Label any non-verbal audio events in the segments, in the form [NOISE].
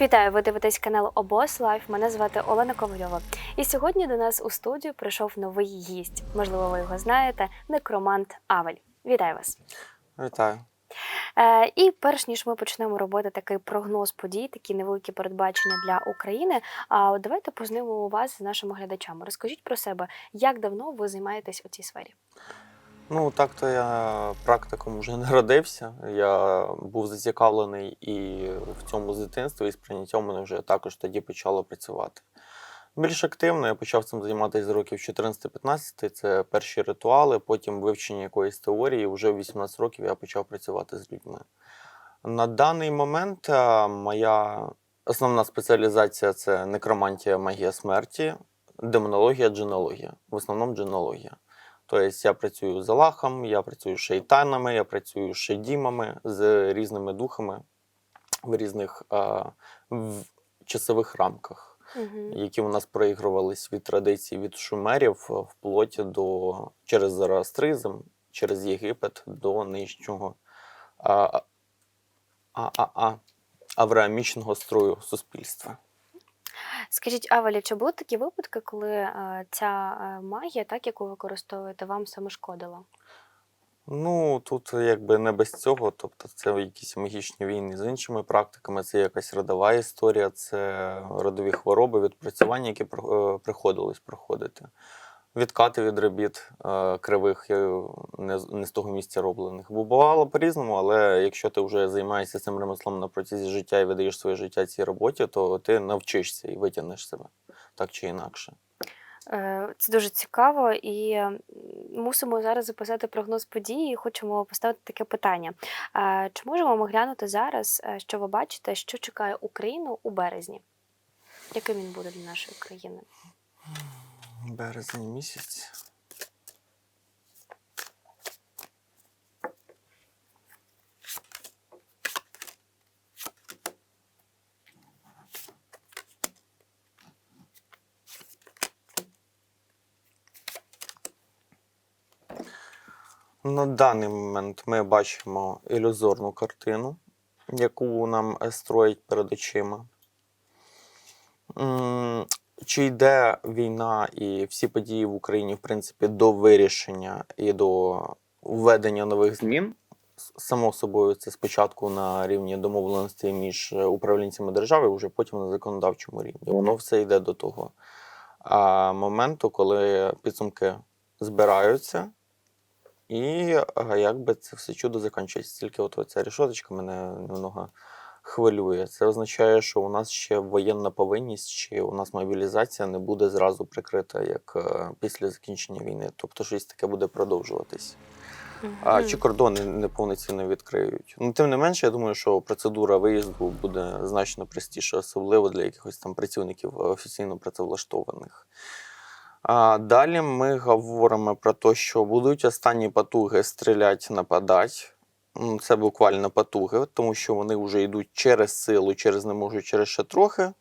Вітаю! Ви дивитесь канал Обос Лайф. Мене звати Олена Ковальова. І сьогодні до нас у студію прийшов новий гість. Можливо, ви його знаєте. Некромант Авель. Вітаю вас! Вітаю. Е, і перш ніж ми почнемо робити такий прогноз подій, такі невеликі передбачення для України. А давайте познайомимо вас з нашими глядачами. Розкажіть про себе, як давно ви займаєтесь у цій сфері? Ну, так-то я практиком вже [LAUGHS] не родився. Я був зацікавлений і в цьому з дитинства, і сприйняття мене вже також тоді почало працювати. Більш активно я почав цим займатися з років 14-15. Це перші ритуали, потім вивчення якоїсь теорії. Вже в 18 років я почав працювати з людьми. На даний момент е, моя основна спеціалізація це некромантія магія смерті, демонологія, джинологія. В основному джинологія. Тобто я працюю з Аллахом, я працюю з шейтанами, я працюю з шейдімами, з різними духами в різних а, в часових рамках, Угу. які у нас проігрувались від традицій від шумерів вплоть до через зороастризм, через Єгипет до нинішнього а, а, а, а, авраамічного строю суспільства. Скажіть, Авелі, чи були такі випадки, коли е, ця е, магія, так яку ви використовуєте, вам саме шкодила? Ну, тут якби не без цього. Тобто, це якісь магічні війни з іншими практиками, це якась родова історія, це родові хвороби, відпрацювання, які е, приходилось проходити. Відкати від робіт е, кривих не, з- не з того місця роблених. Бо бувало по-різному, але якщо ти вже займаєшся цим ремеслом на протязі життя і видаєш своє життя цій роботі, то ти навчишся і витягнеш себе так чи інакше. Е, Це дуже цікаво, і мусимо зараз записати прогноз подій. і Хочемо поставити таке питання. Е, Чи можемо ми глянути зараз, що ви бачите, що чекає Україну у березні? Яким він буде для нашої країни? Березень місяць. На даний момент ми бачимо ілюзорну картину, яку нам е, строїть перед очима. Чи йде війна і всі події в Україні, в принципі, до вирішення і до введення нових змін? Само собою, це спочатку на рівні домовленостей між управлінцями держави, вже потім на законодавчому рівні. Воно все йде до того а, моменту, коли підсумки збираються, і якби це все чудо закінчується. Тільки от ця рішоточка мене немного хвилює. Це означає, що у нас ще воєнна повинність, чи у нас мобілізація не буде зразу прикрита, як е, після закінчення війни. Тобто щось таке буде продовжуватись. А чи кордони неповноцінно відкриють? Ну, тим не менше, я думаю, що процедура виїзду буде значно простіша, особливо для якихось там працівників офіційно працевлаштованих. А далі ми говоримо про те, що будуть останні потуги стріляти, нападати. Це буквально потуги, тому що вони вже йдуть через силу, через не можуть, через ще трохи.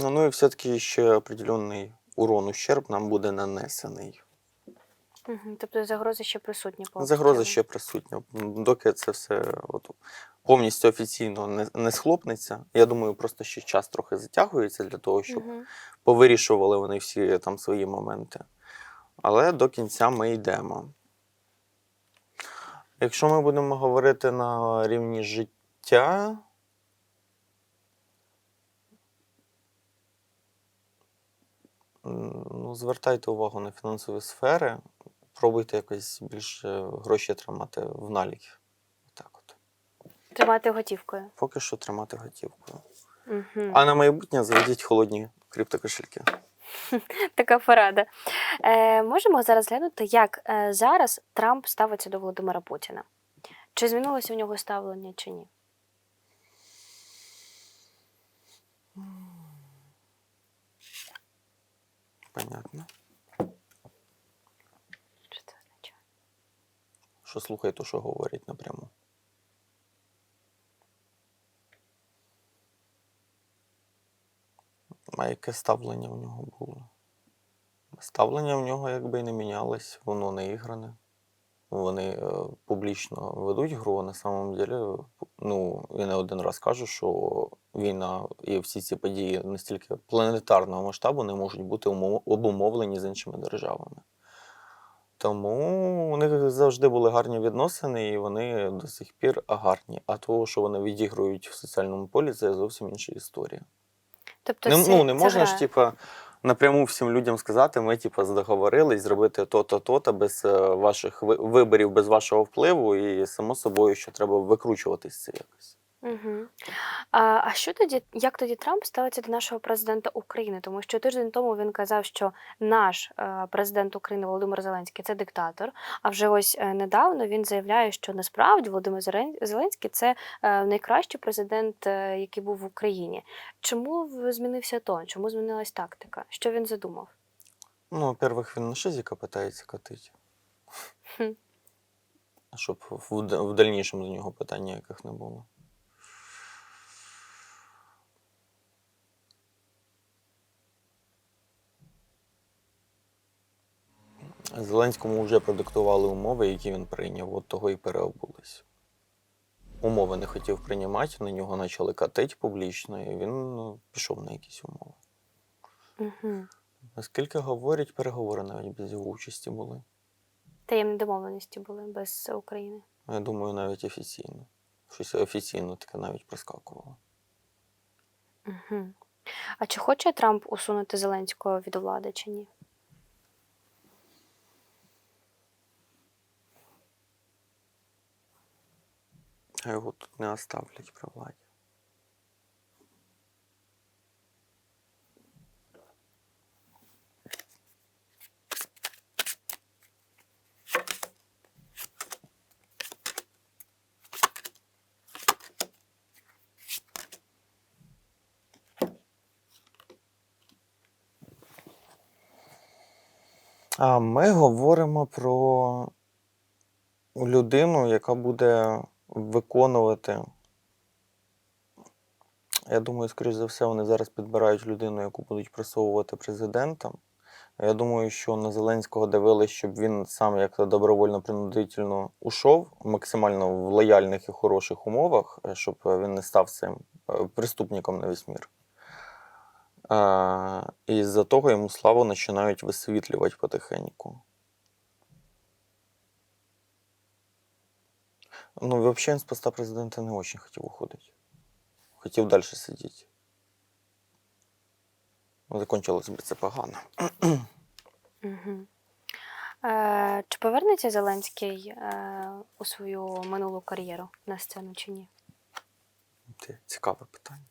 Ну і все-таки ще определенний урон ущерб нам буде нанесений. Тобто загроза ще присутня по Загроза ще присутня. Доки це все от, повністю офіційно не, не схлопнеться. Я думаю, просто ще час трохи затягується для того, щоб Мгм. повирішували вони всі там свої моменти. Але до кінця ми йдемо. Якщо ми будемо говорити на рівні життя. Ну, звертайте увагу на фінансові сфери, пробуйте якось більше гроші тримати в налік. Так от. Тримати готівкою. Поки що тримати готівкою. Мгм. А на майбутнє заведіть холодні криптокошельки. [LAUGHS] Така порада. Е, можемо зараз глянути, як е, зараз Трамп ставиться до Володимира Путіна. Чи змінилося у нього ставлення, чи ні? Понятно. Що це означає? Що слухай, то що говорять напряму. А яке ставлення в нього було? Ставлення в нього якби і не мінялось, воно не ігране. вони е, публічно ведуть гру, а на самом деле, ну, я не один раз кажу, що війна і всі ці події настільки планетарного масштабу не можуть бути обумовлені з іншими державами. Тому у них завжди були гарні відносини, і вони до сих пір гарні. А того, що вони відігрують в соціальному полі, це зовсім інша історія. Тобто Не, ну, не це можна ж, типа, напряму всім людям сказати, ми, типа, договорились зробити то-то, то-то без е, ваших виборів, без вашого впливу, і само собою, що треба викручуватись це якось. Угу. А, а що тоді, як тоді Трамп ставиться до нашого президента України? Тому що тиждень тому він казав, що наш е, президент України Володимир Зеленський це диктатор. А вже ось е, недавно він заявляє, що насправді Володимир Зеленський це е, найкращий президент, який був в Україні. Чому змінився тон? Чому змінилась тактика? Що він задумав? Ну, во-первых, він на шизіка питається катити. Хм. Щоб в, в дальнішому до нього питань ніяких не було. Зеленському вже продиктували умови, які він прийняв, от того і переобулись. Умови не хотів приймати, на нього почали катити публічно, і він ну, пішов на якісь умови. Угу. Наскільки говорять, переговори навіть без його участі були. Таємні домовленості були без України. Я думаю, навіть офіційно. Щось офіційно таке навіть проскакувало. Угу. А чи хоче Трамп усунути Зеленського від влади чи ні? А його тут не оставлять при владі. А ми говоримо про людину, яка буде виконувати. Я думаю, скоріш за все, вони зараз підбирають людину, яку будуть просовувати президентом. Я думаю, що на Зеленського дивились, щоб він сам як добровольно принудительно ушов максимально в лояльних і хороших умовах, е, щоб він не став цим е, преступником на весь мір. І з-за того йому славу починають висвітлювати потихеньку. Ну, взагалі він з поста президента не дуже хотів уходити. Хотів далі сидіти. Ну, закончилось би це погано. Угу. Е, чи повернеться Зеленський е, у свою минулу кар'єру на сцену чи ні? Це цікаве питання.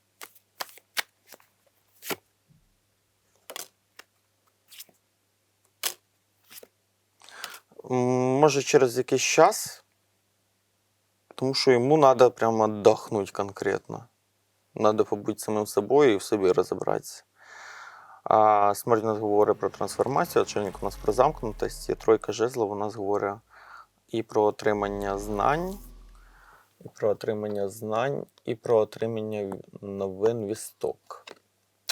Може, через якийсь час, тому що йому треба прямо віддохнути конкретно. Треба побути самим собою і в собі розібратися. А смерть нас говорить про трансформацію, очільник у нас про замкнутість, і тройка жезлов у нас говорить і про отримання знань, і про отримання знань, і про отримання новин вісток.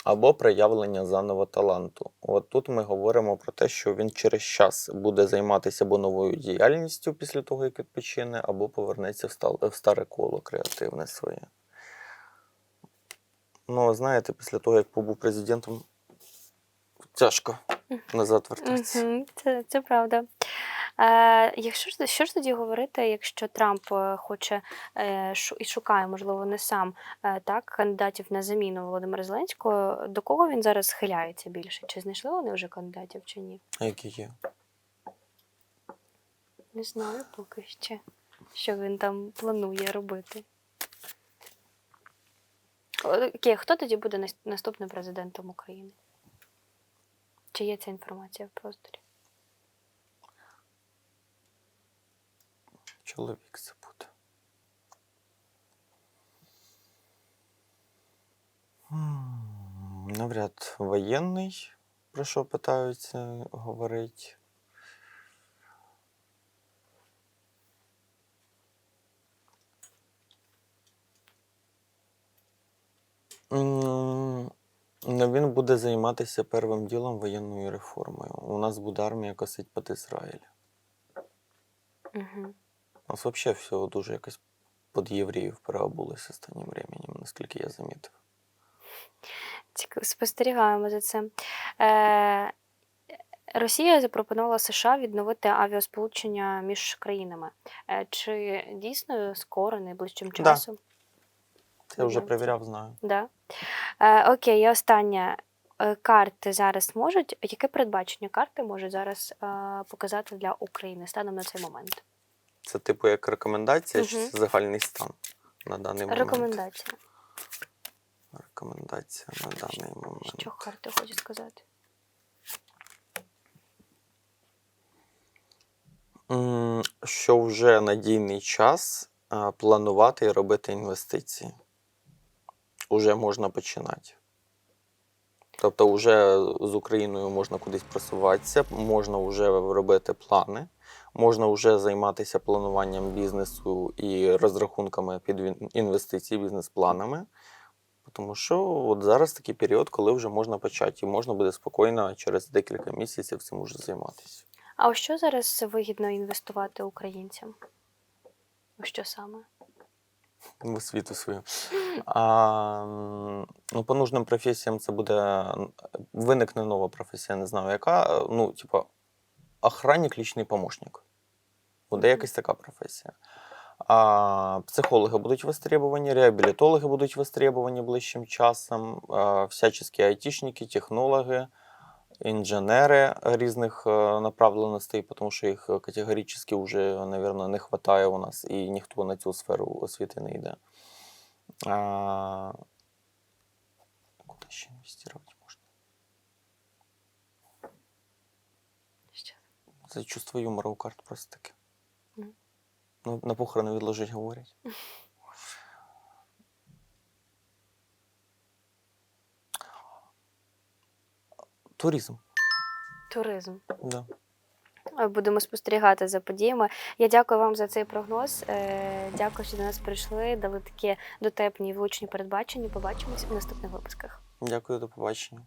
Або проявлення заново таланту. От тут ми говоримо про те, що він через час буде займатися або новою діяльністю після того, як відпочине, або повернеться в, старе коло креативне своє. Ну, знаєте, після того, як побув президентом, тяжко назад вертатися. Це, це правда. Е, якщо що ж тоді говорити, якщо Трамп е, хоче е, і шукає, можливо, не сам е, так, кандидатів на заміну Володимира Зеленського, до кого він зараз схиляється більше? Чи знайшли вони вже кандидатів чи ні? А які є? Не знаю поки ще, що він там планує робити. Окей, хто тоді буде наступним президентом України? Чи є ця інформація в просторі? Чоловік це буде. Навряд воєнний, про що питаються говорить. Ну, він буде займатися первим ділом воєнною реформою. У нас буде армія косить під Ізраїль. Угу. У нас взагалі все дуже якось під євреїв переобулося останнім временем, наскільки я замітив. Спостерігаємо за цим. Е, Росія запропонувала США відновити авіасполучення між країнами. Е, Чи дійсно скоро, найближчим Да. часом? Це я вже перевіряв, знаю. Да. Е, окей, і останнє. Е, Карти зараз можуть. Яке передбачення карти можуть зараз е, показати для України станом на цей момент? Це типу як рекомендація чи це загальний стан на даний момент? Рекомендація. Рекомендація на даний момент. Що карти хочуть сказати? Що вже надійний час планувати і робити інвестиції. Уже можна починати. Тобто, вже з Україною можна кудись просуватися, можна вже робити плани, можна вже займатися плануванням бізнесу і розрахунками під інвестиції, бізнес-планами. Тому що от зараз такий період, коли вже можна почати, і можна буде спокійно через декілька місяців цим уже займатися. А у що зараз вигідно інвестувати українцям? У що саме? в освіту свою. А, ну, по нужним професіям це буде виникне нова професія, не знаю яка. Ну, типа, охранник, лічний помощник. Буде якась така професія. А, психологи будуть востребовані, реабілітологи будуть востребовані ближчим часом, а, всячески айтішники, технологи, інженери різних е, направленостей, тому що їх категорично вже, мабуть, не вистачає у нас, і ніхто на цю сферу освіти не йде. А, куди ще інвестувати можна? Що? Це чувство юмора у карт просто таке. Мгм. Ну, на похорони відложить говорять. [LAUGHS] Туризм. Туризм. Да. Будемо спостерігати за подіями. Я дякую вам за цей прогноз. Е, Дякую, що до нас прийшли, дали такі дотепні і влучні передбачення. Побачимось у наступних випусках. Дякую, до побачення.